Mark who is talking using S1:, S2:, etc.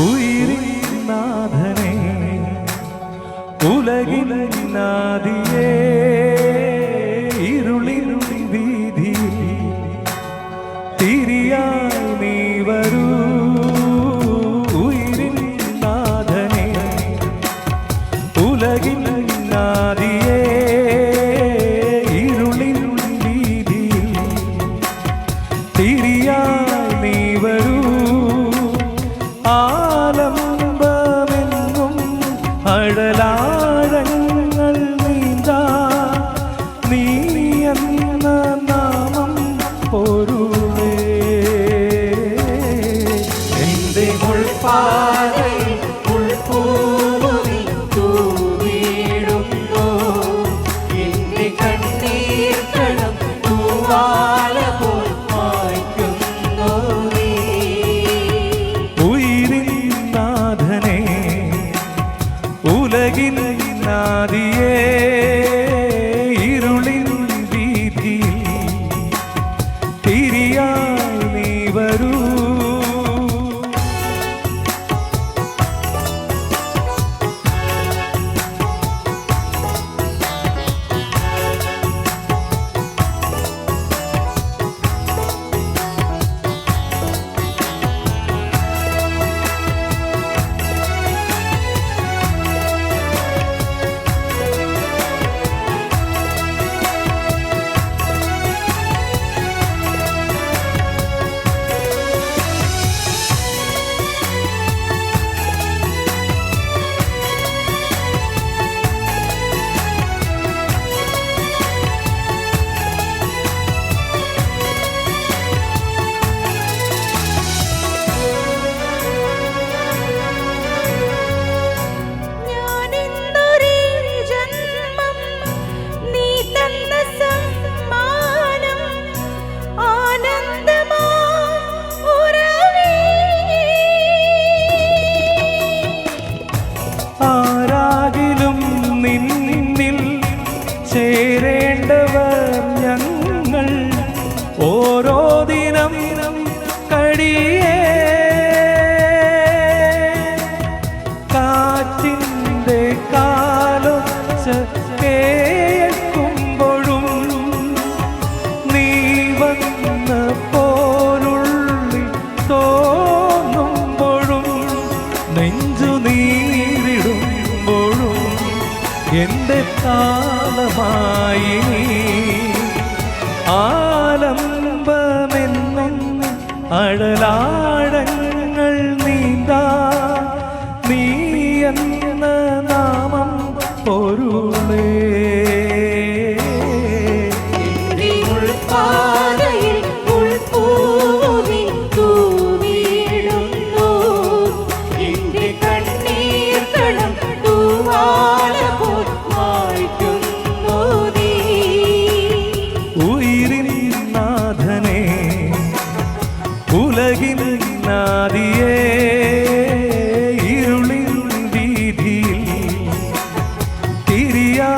S1: ഉയിരിനാഥനെ ഉലകിനാദി ആലംബമെന്നും അടലാഴങ്ങൾ നീന്താ നീ എന്ന നാമം
S2: പോരു உலகின் நாதியே എന്റെ താളമായി
S1: ആലംബമെന്നും അഴലാ ഉലകിൻ നാദിയേ ഇരുളിൻ വീതിയിൽ തിരിയാ